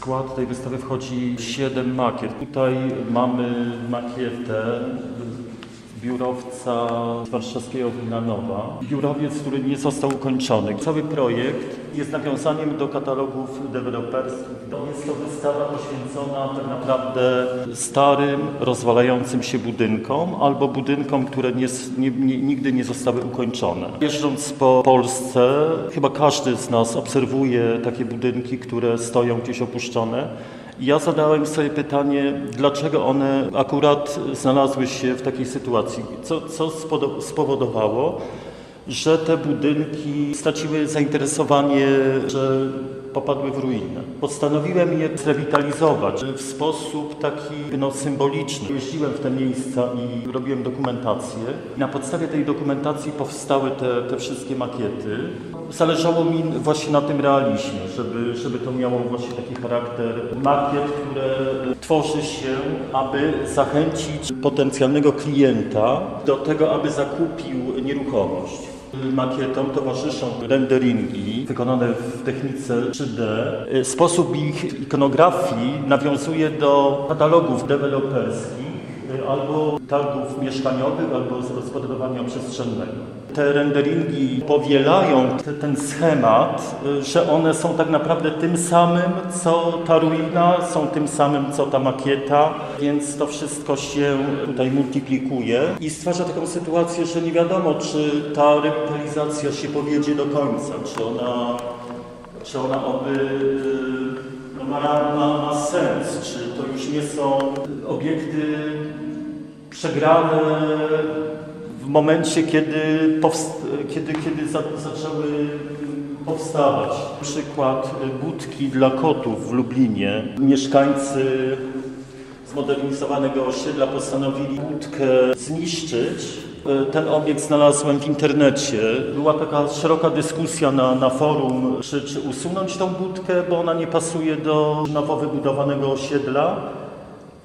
skład tej wystawy wchodzi 7 makiet. Tutaj mamy makietę biurowca z warszawskiego Wynanowa. Biurowiec, który nie został ukończony. Cały projekt jest nawiązaniem do katalogów deweloperskich. Jest to wystawa poświęcona tak naprawdę starym, rozwalającym się budynkom albo budynkom, które nie, nie, nie, nigdy nie zostały ukończone. Jeżdżąc po Polsce, chyba każdy z nas obserwuje takie budynki, które stoją gdzieś opuszczone. Ja zadałem sobie pytanie, dlaczego one akurat znalazły się w takiej sytuacji. Co, co spowodowało, że te budynki straciły zainteresowanie, że popadły w ruinę. Postanowiłem je zrewitalizować w sposób taki no, symboliczny. Jeździłem w te miejsca i robiłem dokumentację. Na podstawie tej dokumentacji powstały te, te wszystkie makiety. Zależało mi właśnie na tym realizmie, żeby, żeby to miało właśnie taki charakter makiet, które tworzy się, aby zachęcić potencjalnego klienta do tego, aby zakupił nieruchomość. Makietom towarzyszą renderingi wykonane w technice 3D. Sposób ich ikonografii nawiązuje do katalogów deweloperskich albo targów mieszkaniowych, albo zagospodarowania przestrzennego. Te renderingi powielają te, ten schemat, że one są tak naprawdę tym samym, co ta ruina, są tym samym, co ta makieta, więc to wszystko się tutaj multiplikuje i stwarza taką sytuację, że nie wiadomo, czy ta rewitalizacja się powiedzie do końca, czy ona, czy ona oby no, ma, ma, ma sens, czy to już nie są obiekty przegrane momencie, kiedy, kiedy, kiedy za, zaczęły powstawać. Przykład budki dla kotów w Lublinie. Mieszkańcy zmodernizowanego osiedla postanowili budkę zniszczyć. Ten obiekt znalazłem w internecie. Była taka szeroka dyskusja na, na forum, czy, czy usunąć tą budkę, bo ona nie pasuje do nowo wybudowanego osiedla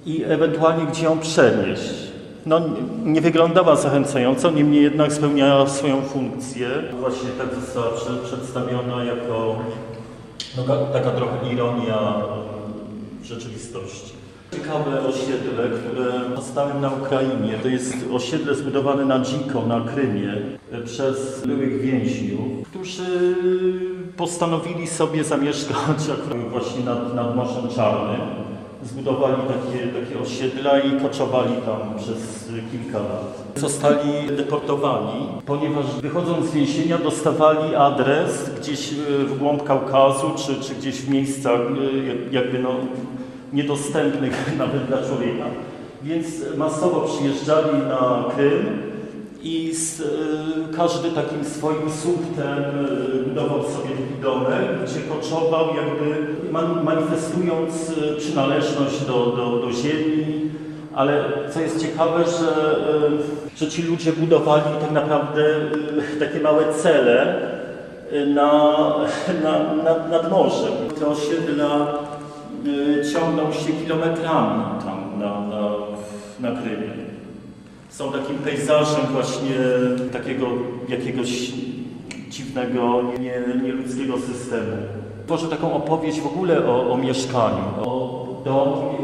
i ewentualnie gdzie ją przenieść. No, nie wyglądała zachęcająco, niemniej jednak spełniała swoją funkcję. Właśnie tak została prze- przedstawiona jako no, ka- taka trochę ironia rzeczywistości. Ciekawe osiedle, które zostałem na Ukrainie. To jest osiedle zbudowane na dziko na Krymie przez byłych więźniów, którzy postanowili sobie zamieszkać właśnie nad, nad Morzem Czarnym. Zbudowali takie, takie osiedla i koczowali tam przez kilka lat. Zostali deportowani, ponieważ wychodząc z więzienia dostawali adres gdzieś e, w głąb Kaukazu, czy, czy gdzieś w miejscach e, jak- jakby no, niedostępnych nawet dla człowieka. Więc masowo przyjeżdżali na Krym i z, e, każdy takim swoim sumptem e, budował sobie taki domek, gdzie koczował jakby man, manifestując e, przynależność do, do, do ziemi. Ale co jest ciekawe, że, że ci ludzie budowali tak naprawdę takie małe cele na, na, na, nad morzem. Te osiedla ciągną się kilometrami tam na, na, na Krymie są takim pejzażem właśnie takiego jakiegoś dziwnego, nie- nieludzkiego systemu. Tworzę taką opowieść w ogóle o, o mieszkaniu, o domu,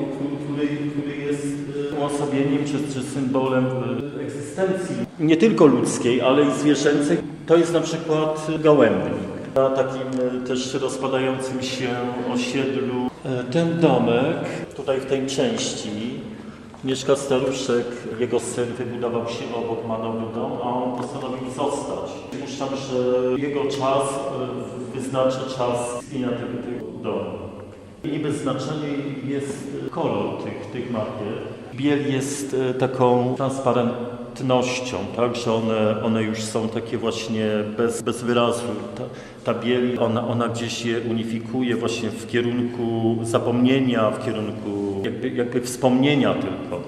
który, który jest e, uosobieniem czy, czy symbolem e, egzystencji nie tylko ludzkiej, ale i zwierzęcej. To jest na przykład gołębnik. Na takim e, też rozpadającym się osiedlu. Ten domek tutaj w tej części Mieszka staruszek, jego syn wybudował się obok, ma nowy dom, a on postanowił zostać. Przypuszczam, że jego czas e, wyznaczy czas istnienia tego, tego domu. I bez znaczenia jest kolor tych, tych makiet. Biel jest e, taką transparentnością, tak, że one, one już są takie właśnie bez, bez wyrazu. Ta, ta biel, ona, ona gdzieś je unifikuje właśnie w kierunku zapomnienia, w kierunku jakby, jakby wspomnienia tylko.